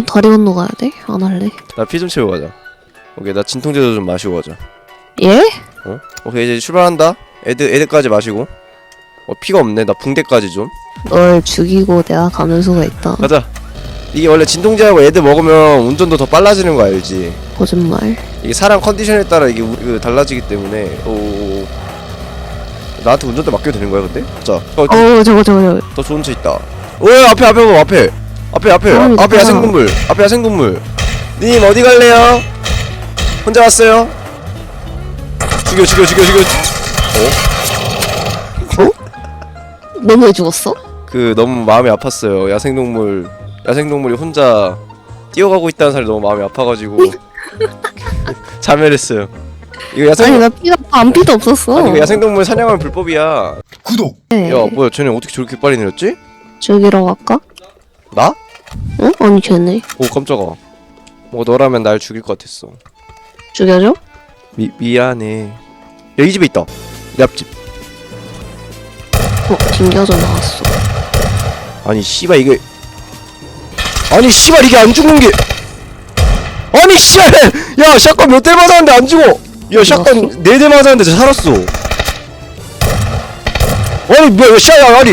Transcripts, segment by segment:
어 다리 건너 가야 돼? 안 할래. 나 피 좀 채우고 가자 오케이 나 진통제도 좀 마시고 가자 예? 어? 오케이 이제 출발한다 애들 애들까지 마시고 어 피가 없네 나 붕대까지 좀 널 죽이고 내가 가는 수가 있다. 가자 이게 원래 진통제하고 애들 먹으면 운전도 더 빨라지는 거 알지 거짓말. 이게 사람 컨디션에 따라 이게 우- 그 달라지기 때문에 오 나한테 운전대 맡겨도 되는 거야 근데? 자 어, 어 저거 저거 저거. 더 좋은 차 있다 오 앞에 앞에 봐 앞에 앞에 앞에 사람이 앞에 있구나. 야생동물 앞에 야생동물 님 어디 갈래요? 혼자 왔어요? 죽여 죽여 죽여 죽여 너무 왜 죽었어? 그 너무 마음이 아팠어요 야생동물 야생동물이 혼자 뛰어가고 있다는 사람이 너무 마음이 아파가지고 자멸했어요 이거 야생 아니 나 피가 안 피도 없었어. 아니 이거 야생동물 사냥하면 불법이야 구독 네. 야 뭐야 쟤네 어떻게 저렇게 빨리 내렸지? 죽이러 갈까? 나? 응? 아니 쟤네. 오 깜짝아. 뭐 너라면 날 죽일 것 같았어. 죽여줘? 미, 미안해. 야이 집에 있다. 내 앞집. 어 튕겨져 나왔어. 아니 씨발 이게. 아니 씨발 이게 안 죽는 게. 아니 씨발! 야 샷건 몇 대 맞았는데 안 죽어! 야 샷건 네 대 맞았는데 저 살았어. 아니 뭐야 샤야 아니.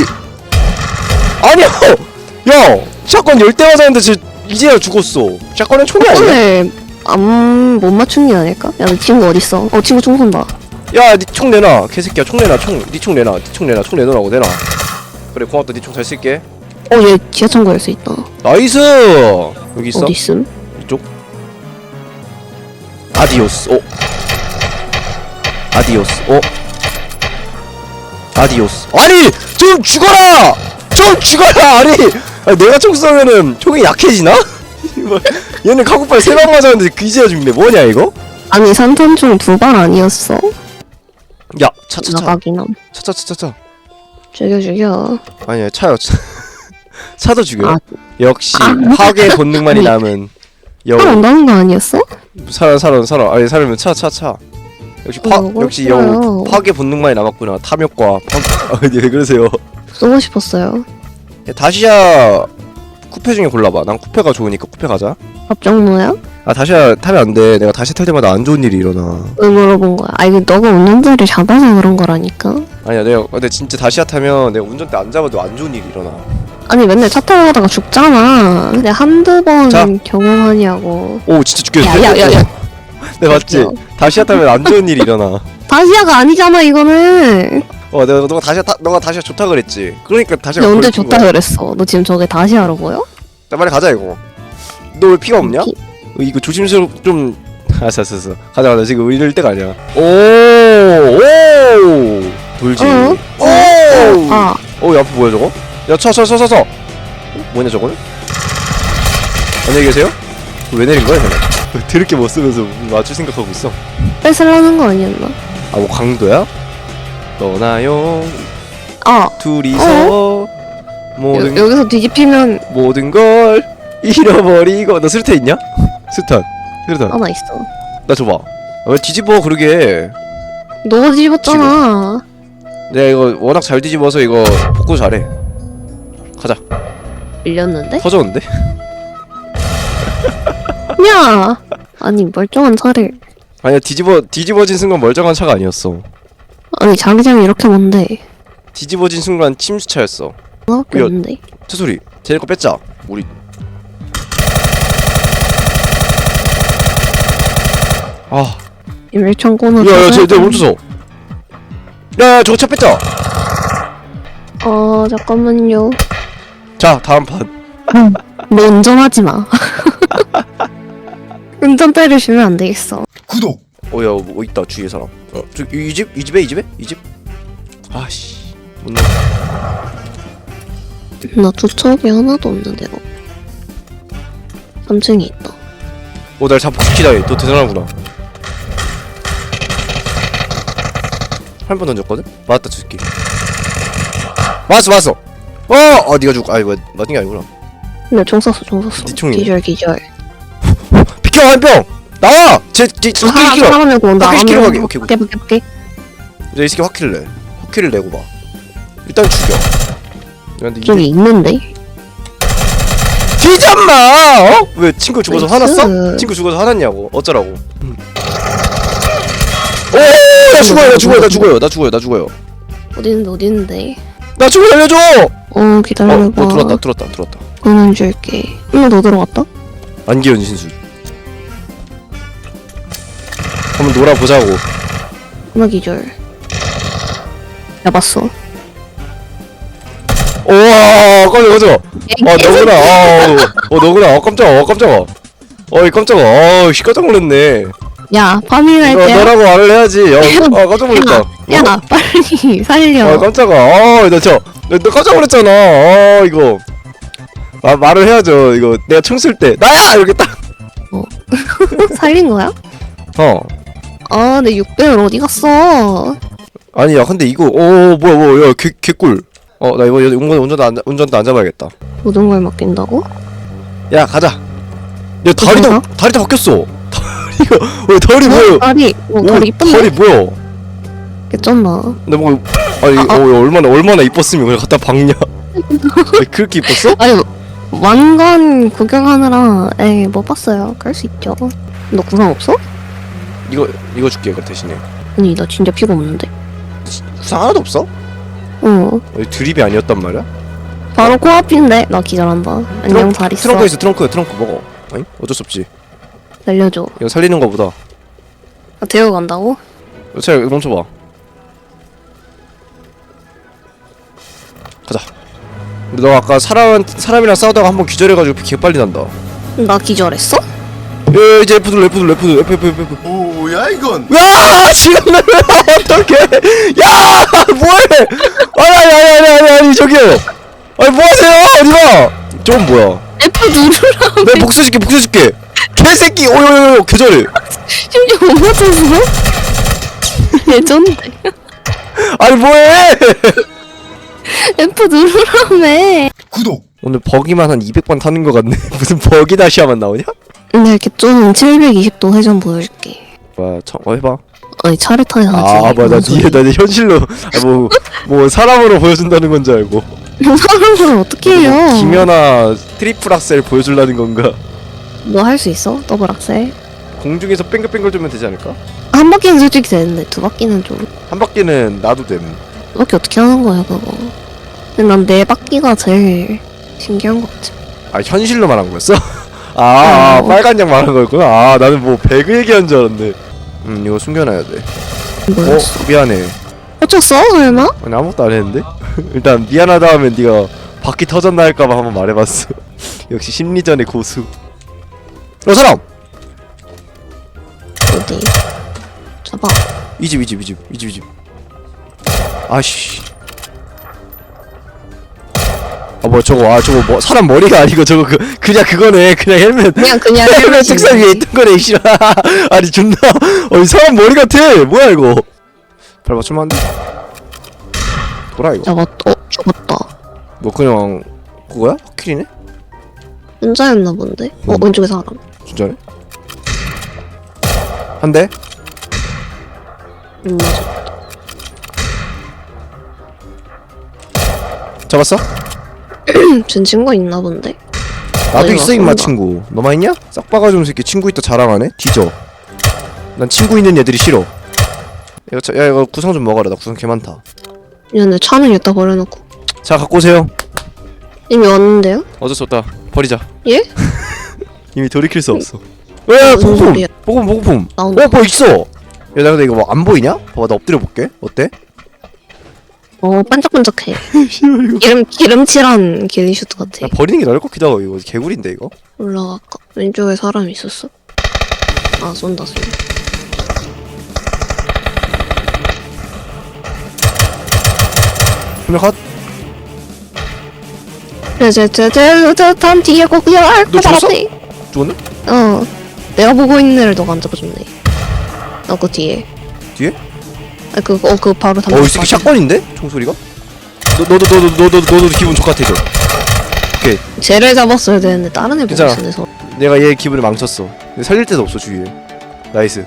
아니야! 야 샷건 열대 맞았는데 쟤 이제야 죽었어. 샷건은 총이 아니야? 오늘 안못 맞춘 게 아닐까? 야 내 친구 어딨어? 어 친구 총 쏜다. 야 니 총 내놔. 개새끼야. 총 내놔 총 니 총 내놔 니 총 내놔. 총 내놓으라고 내놔. 그래 고맙다. 니 총 잘 쓸게. 어 얘 지하철 열수 있다. 나이스! 여기 있어? 어디 있음? 이쪽? 아디오스 오 아디오스 오 아디오스. 아니! 좀 죽어라! 좀 죽어라! 아니 아니, 내가 총 쏘면은 총이 약해지나? 뭐, 얘는 카고팔 세 방 맞았는데 그제야 죽네 뭐냐 이거? 아니 산탄총 두 발 아니었어? 야 차차차 나가긴 함. 차차차차차 죽여 죽여. 아니야 차요 차 차도 죽여 아. 역시 아. 파괴 본능만이 아니. 남은 여우 팔 온다는 거 아니었어? 살아 살아 살아 아니 살면 차 차차 역시 파 어, 역시 멋져요. 여우 파괴 본능만이 남았구나 탐욕과 파... 아니 왜 그러세요 쏘고 싶었어요. 야, 다시야 쿠페 중에 골라봐 난 쿠페가 좋으니까 쿠페 가자 밥정노야? 아 다시야 타면 안 돼 내가 다시 탈 때마다 안 좋은 일이 일어나 왜 물어본 거야? 아 이거 너가 운전자를 잡아서 그런 거라니까. 아니야 내가 근데 진짜 다시야 타면 내가 운전대 안 잡아도 안 좋은 일이 일어나 아니 맨날 차 타고 가다가 죽잖아. 근데 한두 번 자. 경험하냐고. 오 진짜 죽겠는데 야야야야. 네 맞지 다시야 타면 안 좋은 일이 일어나 다시야가 아니잖아 이거는. 어 내가 너가 다시야 타 너가 다시야 좋다 그랬지 그러니까 다시야 근데 언제 거야. 그랬어? 너 지금 저게 다시야로 보여? 자 빨리 가자 이거 너 왜 피가 없냐? 피- 어, 이거 조심스럽 좀 알았어 알았어 가자 가자 지금 이럴 때가 아니야 오오 돌지 어? 오오 아 어, 야, 앞에 뭐야 저거? 야, 차, 차, 차, 차, 차. 어, 뭐냐 저거는? 안녕히 계세요? 왜 내린 거야, 저는? 드럽게 못 쓰면서 맞출 생각하고 있어. 뺏으려는 거 아니었나? 아, 뭐 강도야? 떠나요, 아 둘이서 모든 여, 여기서 뒤집히면 모든 걸 잃어버리고. 너 수류탄 있냐? 수류탄, 수류탄. 하나 있어. 나 줘봐. 아, 왜 뒤집어 그러게? 너가 뒤집었잖아. 내가 이거 워낙 잘 뒤집어서 이거 복구 잘해. 가자. 밀렸는데? 터졌는데? 야 아니 멀쩡한 차를 아니야 뒤집어 뒤집어진 순간 멀쩡한 차가 아니었어. 아니 자기장이 이렇게 뭔데? 뒤집어진 순간 침수차였어. 하나밖에 야. 없는데? 차 소리. 쟤네 거 뺐자. 우리. 아, 일창고는 야야, 쟤, 쟤 멈춰서. 야, 야, 저거 차 뺐자. 어 잠깐만요. 자, 다음 판. 너 운전하지 마. 운전대를 주면 안 되겠어. 구독 어, 야, 뭐 있다 주위에 사람. 어, 저이 집, 이 집에, 이 집에, 이 집. 아씨, 못 나. 나 투척이 하나도 없는데 너. 3층에 있다. 어, 날 자폭시키다 얘. 너 대단하구나. 한 번 던졌거든? 맞았다, 저 새끼. 맞았어, 맞았어. 어, 어, 네가 죽. 아니, 뭐 맞은 게 아니구나. 근데 총 쐈어, 총 쐈어. 네 총이네. 기절, 기절. 비켜 한 병. 나와. 쟤쟤 아, 확킬 키러. 사람이 온다. 확킬 키러 가게. 오케이, 오케이, 오케이, 오케이. 이제 이 새끼 확킬을 내. 확킬을 내고 봐. 일단 죽여. 야, 근데 저기 이게 있는데? 튀잖마 어? 왜 친구 죽어서 나이스. 화났어? 친구 죽어서 화났냐고 어쩌라고 오 나 죽어요 나 죽어요 나 죽어요 나 죽어요 나 죽어요 어디 있는데 어디 있는데 나 죽어 살려줘 어 어, 기다려봐 어 들어왔다 들어왔다 들어왔다 그만 줄게 한명더 들어갔다? 안기현 신수 한번 놀아보자고. 하나 기절. 잡았어. 우와 깜짝이야 깜짝이야 어 너구나. 어, 어 너구나. 어 깜짝아 어 깜짝아. 어이 깜짝아. 어씨 깜짝 놀랐네. 야 파밍할 너, 때야 너라고 말을 해야지. 야 어, 깜짝 놀랐다. 야, 야 빨리 살려. 어 깜짝아. 어 나 저, 나, 나 깜짝 놀랐잖아. 어 이거. 아, 말을 해야죠 이거. 내가 총쏠 때. 나야! 이렇게 살린 거야? 딱어 아, 내 6배율 어디 갔어? 아니 야 근데 이거 어 뭐야 뭐야 야 개, 개꿀 어 나 이거 운전 운전도 안 운전도 안 잡아야겠다 모든 걸 맡긴다고? 야 가자 야 다리도 어디가? 다리도 바뀌었어 다리가 왜 다리 뭐야 다리, 어, 오, 다리 이쁜데? 다리 뭐야 개쩐나? 근데 뭐 아니 아, 아. 어, 얼마나 얼마나 이뻤으면 그냥 갖다 박냐 왜 그렇게 이뻤어? 아니, 왕관 구경하느라, 에이, 못 봤어요. 그럴 수 있죠. 너 구상 없어? 이거 이거 줄게 이거 대신에 아니, 나 진짜 피가 없는데. 구상 하나도 없어? 어, 어, 드립이 아니었단 말이야? 바로 코앞인데? 나 기절한다. 안녕, 잘 있어. 트렁크에 있어 트렁크 트렁크 먹어 아니 어쩔 수 없지 살려줘. 이거 살리는 거보다 아, 데려 간다고? 차 멈춰봐 가자 근데 너 아까 사람 사람이랑 싸우다가 한 번 기절해가지고 개 빨리 난다 나 기절했어? 예 이제 F들 F들 F들 F F F F 뭐야 이건? 야 지금 나 어떡해 야 뭐해 아니 아니 아니 아니 아니 저기요 아니 뭐하세요 어디가 저건 뭐야 F 누르라. 내 복수해줄게 복수해줄게 개새끼 오요요요 개잘해 심지어 못 맞췄어? 레전드. 아니 뭐해 F 누르라며. 구독. 오늘 버기만 한 200번 타는 거 같네 무슨 버기 다시야만 나오냐? 근데 이렇게 좀 720도 회전 보여줄게. 와, 참, 어, 해봐. 아니 차를 타야지. 아, 뭐야, 나 뒤에, 소리야. 나 이제 현실로, 아, 뭐, 뭐, 사람으로 보여준다는 건 줄 알고. 사람을 어떻게 해요? 뭐 김연아 트리플 악셀 보여주려는 건가? 너 할 수 있어? 더블 악셀? 공중에서 뺑글뺑글 돌면 되지 않을까? 한 바퀴는 솔직히 되는데 두 바퀴는 좀. 한 바퀴는 나도 됨. 두 바퀴 어떻게 하는 거야 그거? 근데 난 네 바퀴가 제일 신기한 것 같아. 아, 현실로 말한 거였어? 아, 아, 어. 빨간 양 말한 거였구나. 아, 나는 뭐, 배그 얘기한 줄 알았네. 음, 이거 숨겨놔야 돼. 뭐였어? 어, 미안해. 어쩌어 설마? 아니, 아무것도 안 했는데? 일단, 미안하다 하면 네가 바퀴 터졌나 할까봐 한번 말해봤어. 역시 심리전의 고수. 어, 사람! 어디? 잡아. 이 집, 이 집, 이 집, 이 집, 이 집. 아씨. 아, 뭐, 저거, 아, 저거, 뭐, 사람 머리가 아니고, 저거, 그, 그냥 그거네. 그냥 헬멧. 그냥 그냥 헬멧 책상 위에 있던 거네, 이씨라. 아니, 존나. 어, 이 사람 머리 같아. 뭐야, 이거. 발 맞추면 안 돼? 돌아, 이거. 잡았다. 어 죽었다. 뭐, 그냥, 그거야? 확킬이네? 혼자였나 본데? 어 음. 왼쪽에 사람. 진짜네? 한 대? 음, 맞아. 잡았어? 전 친구 있나 본데? 나도 있어 임마? 친구 너만 있냐? 싹 박아주는 새끼 친구 있다 자랑하네 뒤져 난 친구 있는 애들이 싫어 이거 자, 야 이거 구성 좀 먹어라 나 구성 개 많다 얘네 차는 여기다 버려놓고 자 갖고 오세요 이미 왔는데요? 어쩔 수 없다 버리자 예? 이미 돌이킬 수 없어 야 무슨 보급품 소리야? 보급 보급품 나온다. 어뭐 있어 야나 근데 이거 뭐 안 보이냐? 봐봐 나 엎드려 볼게 어때? 어 반짝반짝해. 기름 기름칠한 길리슈트 같아. 야, 버리는 게 나을 것 같기도 하고 이거 개구리인데 이거 올라갈까? 왼쪽에 사람 있었어? 아 쏜다 쏜다. 한명 컷? 제제제제제단 뒤에 거 그냥 너 죽었어? 죽었네? 어. 내가 보고 있는 애를 너가 안 잡아줬네. 어그 뒤에. 뒤에? 아 그거 어그 바로 담. 어이 새끼 샷건인데? 총소리가? 너, 너도 너도 너도 너도, 너도 기분 좋같아 져 쟤를 잡았어야 되는데 다른 애 보고 괜찮아. 있었네. 서. 내가 얘 기분을 망쳤어 근데 살릴 데도 없어 주위에 나이스